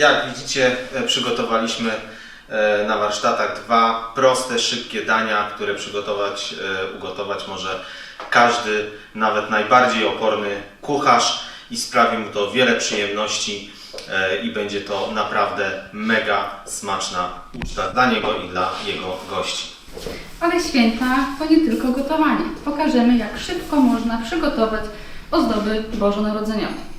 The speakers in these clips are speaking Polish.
Jak widzicie, e, przygotowaliśmy e, na warsztatach dwa proste, szybkie dania, które przygotować, e, ugotować może każdy, nawet najbardziej oporny kucharz i sprawi mu to wiele przyjemności i będzie to naprawdę mega smaczna uczta dla niego i dla jego gości. Ale święta to nie tylko gotowanie. Pokażemy, jak szybko można przygotować ozdoby bożonarodzeniowe.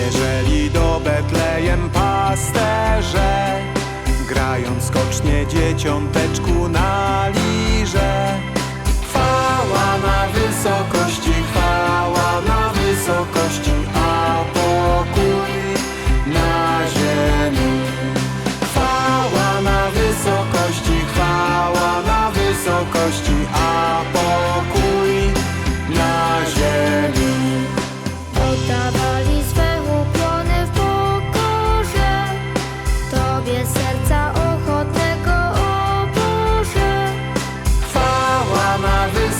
Przybierzeli do Betlejem pasterze, grając skocznie dzieciąteczku na lirze.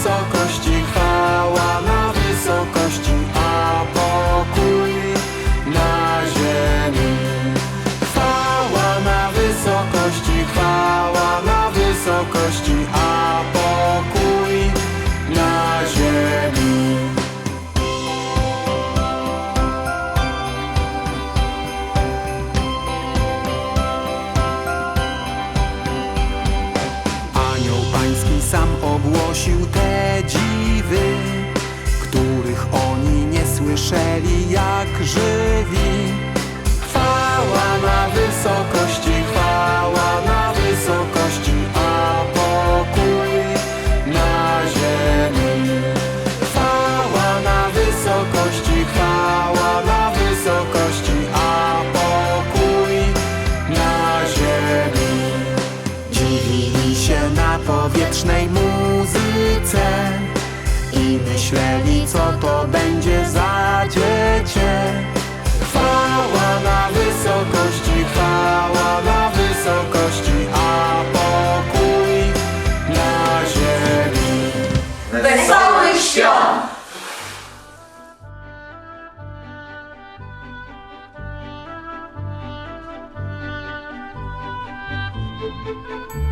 Na wysokości, ogłosił te dziwy, których oni nie słyszeli jak żywi. Chwała na wysokości, chwała na wysokości, a pokój na ziemi. Chwała na wysokości, chwała na wysokości, a pokój na ziemi. Dziwili się na powietrznej myśleli co to będzie za dziecię Chwała na wysokości, chwała na wysokości A pokój na ziemi Wesołych świąt! Thank